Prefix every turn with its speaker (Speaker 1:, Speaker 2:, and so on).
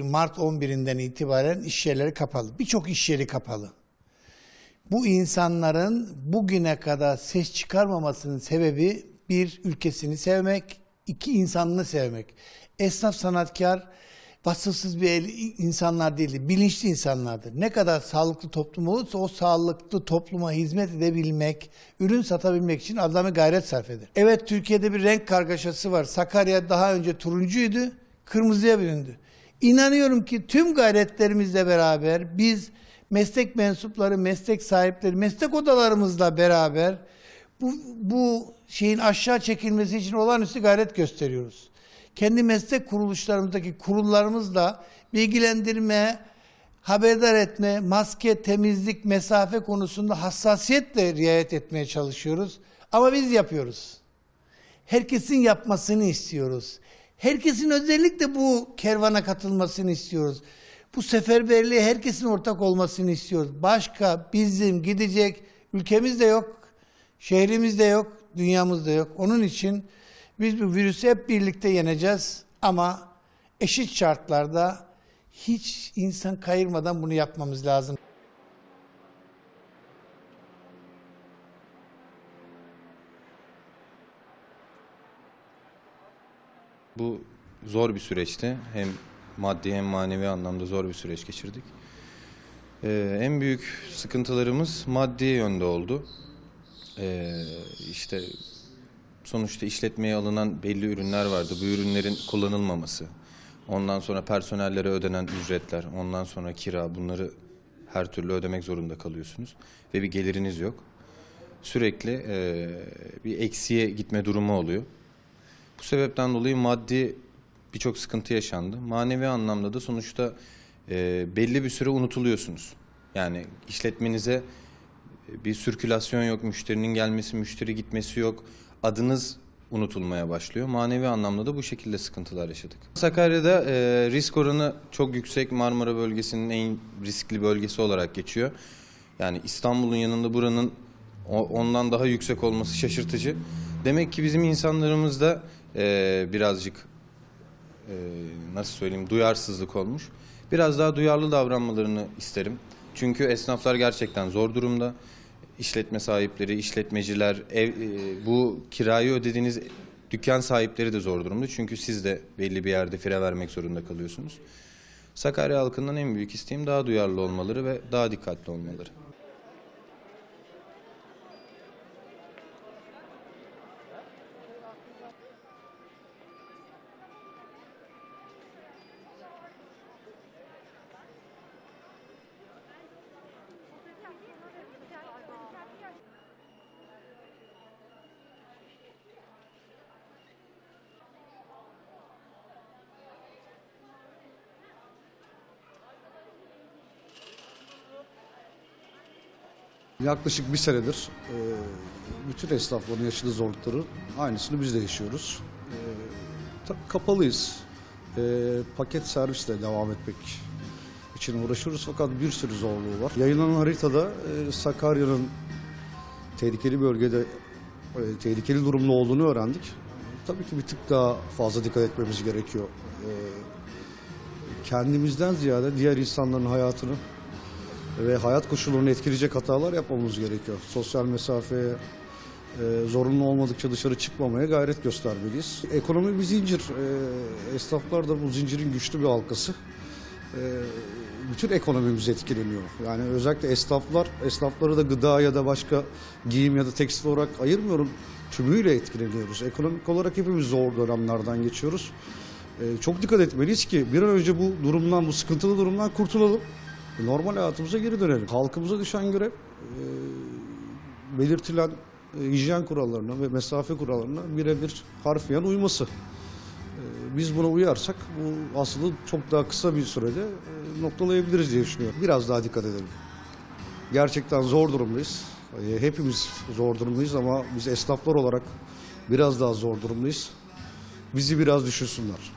Speaker 1: Mart 11'inden itibaren iş yerleri kapalı. Birçok iş yeri kapalı. Bu insanların bugüne kadar ses çıkarmamasının sebebi bir ülkesini sevmek, iki insanını sevmek. Esnaf sanatkar vasıfsız bir el- insanlar değildir, bilinçli insanlardır. Ne kadar sağlıklı toplum olursa o sağlıklı topluma hizmet edebilmek, ürün satabilmek için adamı gayret sarf eder. Evet Türkiye'de bir renk kargaşası var. Sakarya daha önce turuncuydu, kırmızıya büründü. İnanıyorum ki tüm gayretlerimizle beraber biz meslek mensupları, meslek sahipleri, meslek odalarımızla beraber bu, bu şeyin aşağı çekilmesi için olağanüstü gayret gösteriyoruz. Kendi meslek kuruluşlarımızdaki kurullarımızla bilgilendirme, haberdar etme, maske, temizlik, mesafe konusunda hassasiyetle riayet etmeye çalışıyoruz. Ama biz yapıyoruz. Herkesin yapmasını istiyoruz. Herkesin özellikle bu kervana katılmasını istiyoruz. Bu seferberliğe herkesin ortak olmasını istiyoruz. Başka bizim gidecek ülkemiz de yok, şehrimiz de yok, dünyamız da yok. Onun için biz bu virüsü hep birlikte yeneceğiz ama eşit şartlarda hiç insan kayırmadan bunu yapmamız lazım.
Speaker 2: Bu zor bir süreçti. Hem maddi hem manevi anlamda zor bir süreç geçirdik. Ee, en büyük sıkıntılarımız maddi yönde oldu. Ee, işte sonuçta işletmeye alınan belli ürünler vardı. Bu ürünlerin kullanılmaması, ondan sonra personellere ödenen ücretler, ondan sonra kira bunları her türlü ödemek zorunda kalıyorsunuz ve bir geliriniz yok. Sürekli eee, bir eksiye gitme durumu oluyor. Bu sebepten dolayı maddi birçok sıkıntı yaşandı. Manevi anlamda da sonuçta e, belli bir süre unutuluyorsunuz. Yani işletmenize e, bir sirkülasyon yok, müşterinin gelmesi, müşteri gitmesi yok. Adınız unutulmaya başlıyor. Manevi anlamda da bu şekilde sıkıntılar yaşadık. Sakarya'da e, risk oranı çok yüksek. Marmara bölgesinin en riskli bölgesi olarak geçiyor. Yani İstanbul'un yanında buranın ondan daha yüksek olması şaşırtıcı. Demek ki bizim insanlarımız da e, birazcık e, nasıl söyleyeyim duyarsızlık olmuş. Biraz daha duyarlı davranmalarını isterim. Çünkü esnaflar gerçekten zor durumda. İşletme sahipleri, işletmeciler, ev, e, bu kirayı ödediğiniz dükkan sahipleri de zor durumda. Çünkü siz de belli bir yerde fire vermek zorunda kalıyorsunuz. Sakarya halkından en büyük isteğim daha duyarlı olmaları ve daha dikkatli olmaları.
Speaker 3: Yaklaşık bir senedir e, bütün esnafların yaşadığı zorlukları aynısını biz de yaşıyoruz. E, tabii kapalıyız. E, paket servisle devam etmek için uğraşıyoruz fakat bir sürü zorluğu var. Yayınlanan haritada Sakarya'nın tehlikeli bölgede tehlikeli durumda olduğunu öğrendik. Tabii ki bir tık daha fazla dikkat etmemiz gerekiyor. Kendimizden ziyade diğer insanların hayatını ve hayat koşullarını etkileyecek hatalar yapmamız gerekiyor. Sosyal mesafe e, zorunlu olmadıkça dışarı çıkmamaya gayret göstermeliyiz. Ekonomi bir zincir. E, esnaflar da bu zincirin güçlü bir halkası. E, bütün ekonomimiz etkileniyor. Yani özellikle esnaflar, esnafları da gıda ya da başka giyim ya da tekstil olarak ayırmıyorum. Tümüyle etkileniyoruz. Ekonomik olarak hepimiz zor dönemlerden geçiyoruz. E, çok dikkat etmeliyiz ki bir an önce bu durumdan, bu sıkıntılı durumdan kurtulalım. Normal hayatımıza geri dönelim. Halkımıza düşen görev e, belirtilen e, hijyen kurallarına ve mesafe kurallarına birebir harfiyen uyması. E, biz buna uyarsak bu aslında çok daha kısa bir sürede e, noktalayabiliriz diye düşünüyorum. Biraz daha dikkat edelim. Gerçekten zor durumdayız. E, hepimiz zor durumdayız ama biz esnaflar olarak biraz daha zor durumdayız. Bizi biraz düşünsünler.